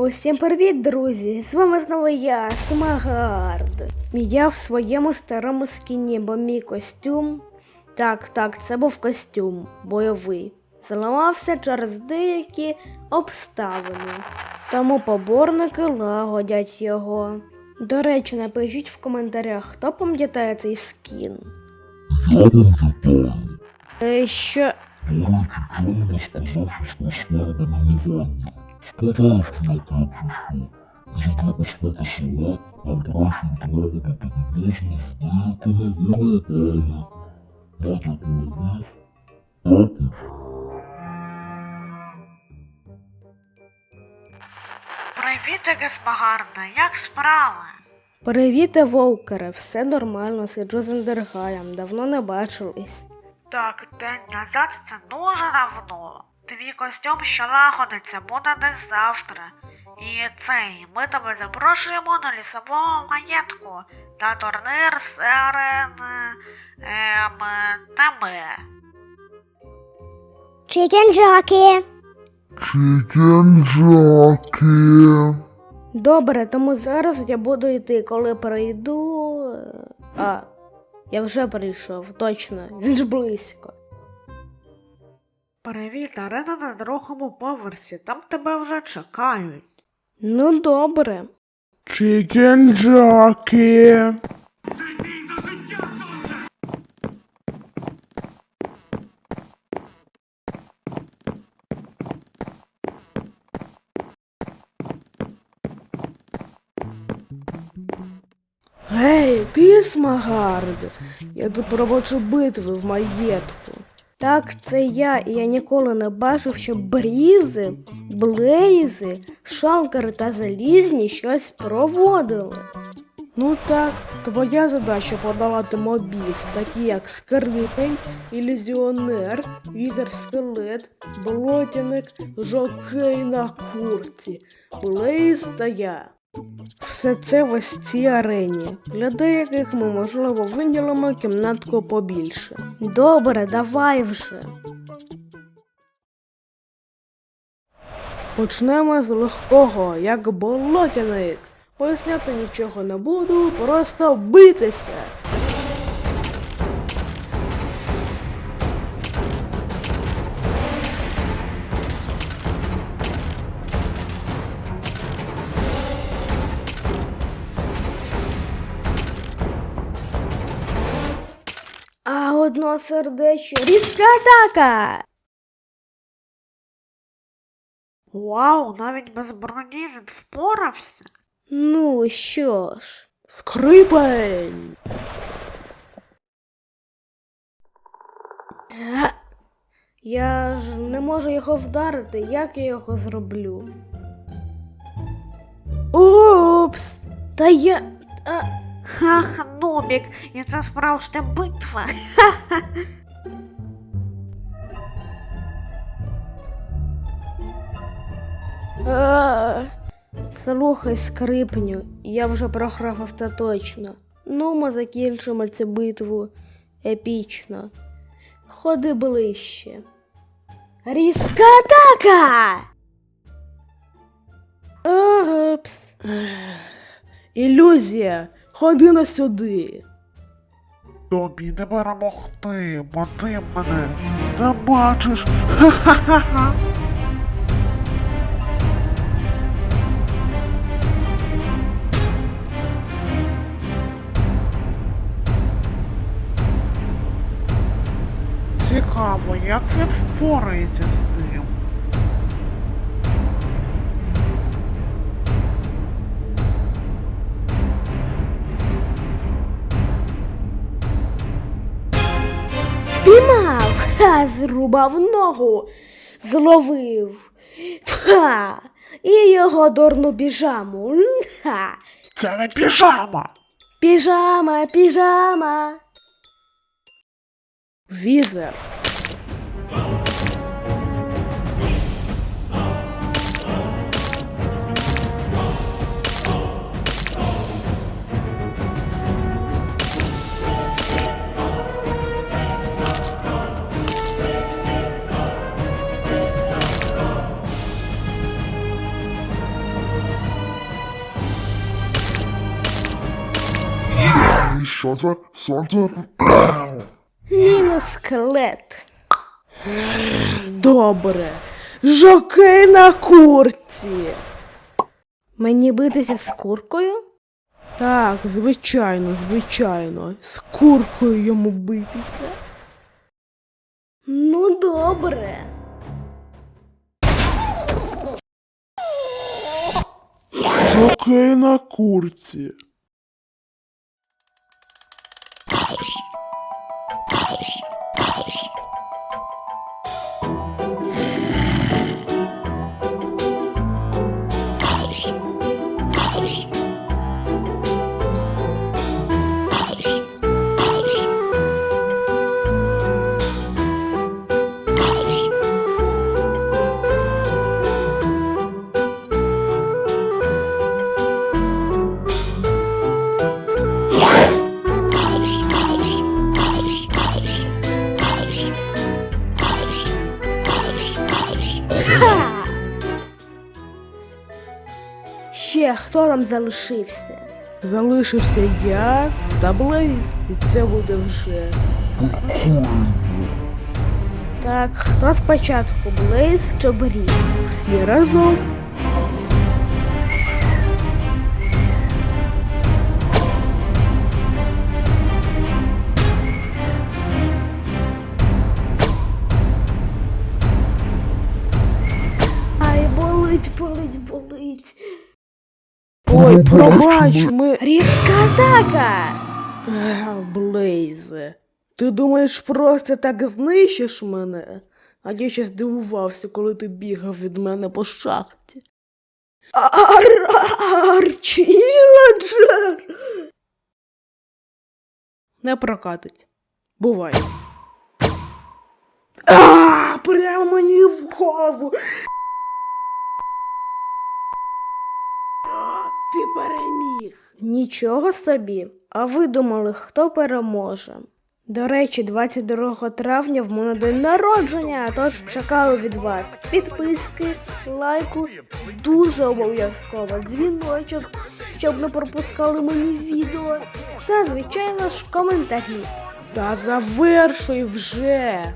Усім привіт, друзі! З вами знову я, Смагард. Я в своєму старому скіні, бо мій костюм. Так, так, це був костюм бойовий. Зламався через деякі обставини. Тому поборники лагодять його. До речі, напишіть в коментарях, хто пам'ятає цей скін. Я пам'ятаю. Е, що. До речі, чому не сказав складне мінування? Спитаєш, як я чи що? І для безпеки села краще відлагодити відносини з деякими ворогами. Натяку ловив? Також. Привіт, Гесмагарда, як справи? Привіт, Вовкере, все нормально, сиджу з Ендергаєм, давно не бачились. Так, день назад це дуже давно. Твій костюм ще лагодиться, буде десь завтра. І цей, ми тебе запрошуємо на лісовому маєтку на турнір серед ем, тебе. Chicken jockey. Chicken jockey. Добре, тому зараз я буду йти, коли прийду. е, А, я вже прийшов, точно, він ж близько. Привіт, арена на другому поверсі, там тебе вже чекають. Ну, добре. Chicken jockey. Гей, ти Смагард. Я тут проводжу битви в маєтку. Так, це я, і я ніколи не бачив, щоб брізи, блейзи, шалкери та залізні щось проводили. Ну так, твоя задача подолати мобів, такі як скрипень, ілюзіонер, візер-скелет, болотяник, жокей на курці, блейз та я. Все це в ось цій арені. Для деяких ми, можливо, виділимо кімнатку побільше. Добре, давай вже. Почнемо з легкого, як болотяник. Поясняти нічого не буду, просто битися. Одно сердечко різка атака. Вау, навіть без броні він впорався. Ну що ж, скрипень. Е, Я ж не можу його вдарити, як я його зроблю? Упс! Та я. А... Ах, Нубік, і це справжня битва. А, Слухай, скрипню, я вже програв остаточно. Ну, ми закінчимо цю битву епічно. Ходи ближче. Різка атака! Опс. Ілюзія, ходи на сюди. Тобі не перемогти, бо ти мене не бачиш. Ха-ха-ха. Цікаво, як він впорається ним. Спіймав, ха, зрубав ногу, зловив. Ха, і його дурну біжаму. Ха. Це не піжама. Піжама, піжама. Візер. Що це? Сонце? Міноскелет. Добре. Жокей на курці. Мені битися з куркою? Так, звичайно, звичайно. З куркою йому битися. Ну, добре. Жокей на курці. Хто нам залишився? Залишився я та Блейз, і це буде вже. Так, хто спочатку Блейз чи Бріз? Всі разом. Пробач, ми. Різка атака! Блейзе, ти думаєш, просто так знищиш мене? А я ще здивувався, коли ти бігав від мене по шахті. Арчіладжер! Не прокатить. Бувай. А, прямо мені в голову. Ти переміг. Нічого собі. А ви думали, хто переможе? До речі, 22 травня в мене день народження, тож чекаю від вас підписки, лайку, дуже обов'язково дзвіночок, щоб не пропускали мені відео. Та, звичайно ж, коментарі. Та завершуй вже.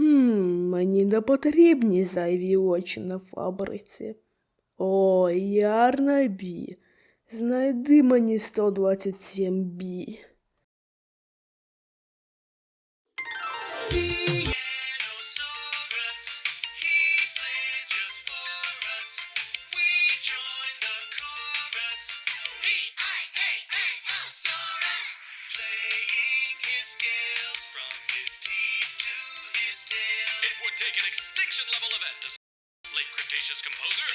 Хм, мені не потрібні зайві очі на фабриці. О, Ярна Бі, знайди мені 127 Бі. Take an extinction level event to s- late Cretaceous composer.